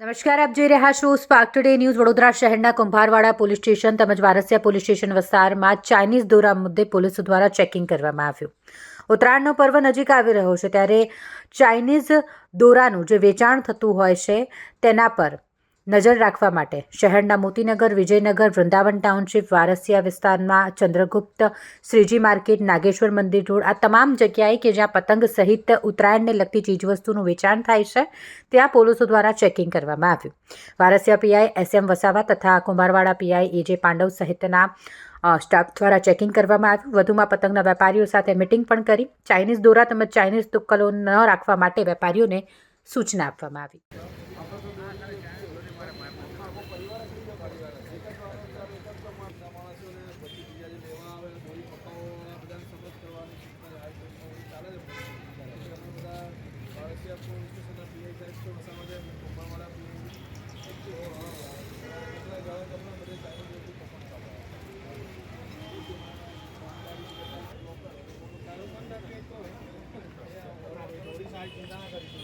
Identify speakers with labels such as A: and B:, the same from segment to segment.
A: નમસ્કાર, આપ જોઈ રહ્યા છો સ્પાર્ક ટુડે ન્યૂઝ વડોદરા શહેરના કુંભારવાડા પોલીસ સ્ટેશન તેમજ વારસિયા પોલીસ સ્ટેશન વિસ્તારમાં ચાઇનીઝ દોરા મુદ્દે પોલીસ દ્વારા ચેકિંગ કરવામાં આવ્યું. ઉત્તરાયણનો પર્વ નજીક આવી રહ્યો છે ત્યારે ચાઇનીઝ દોરાનું જે વેચાણ થતું હોય છે તેના પર નજર રાખવા માટે. શહેરના મોતીનગર, વિજયનગર, વૃંદાવન ટાઉનશીપ, વારસિયા વિસ્તારમાં ચંદ્રગુપ્ત, શ્રીજી માર્કેટ, નાગેશ્વર મંદિર રોડ, આ તમામ જગ્યાએ કે જ્યાં પતંગ સહિત ઉત્તરાયણને લગતી ચીજવસ્તુનું વેચાણ થાય છે, ત્યાં પોલીસો દ્વારા ચેકિંગ કરવામાં આવ્યું. Varasiya PI S M Vasava તથા કુંભારવાડા પીઆઈ એ જે પાંડવ સહિતના સ્ટાફ દ્વારા ચેકિંગ કરવામાં આવ્યું. વધુમાં પતંગના વેપારીઓ સાથે મિટિંગ પણ કરી. ચાઇનીઝ દોરા તેમજ ચાઇનીઝ તુક્કલો ન રાખવા માટે વેપારીઓને સૂચના આપવામાં આવી.
B: માણસોને પછી બીજા જે લેવા આવે બોરી પકાવવાના બધાને સમજ કરવાની ચાલે છે અમે બધા ભારતીય પોલીસ સ્ટેશનના પીઆઈ સાહેબ છે વસામાં છે કુંભાવાળા પીઆઈ ગાળા તમને બધે ચાલુ પકડ કાપવા સાહેબ ચિંતા ના કરીશું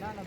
B: ના ના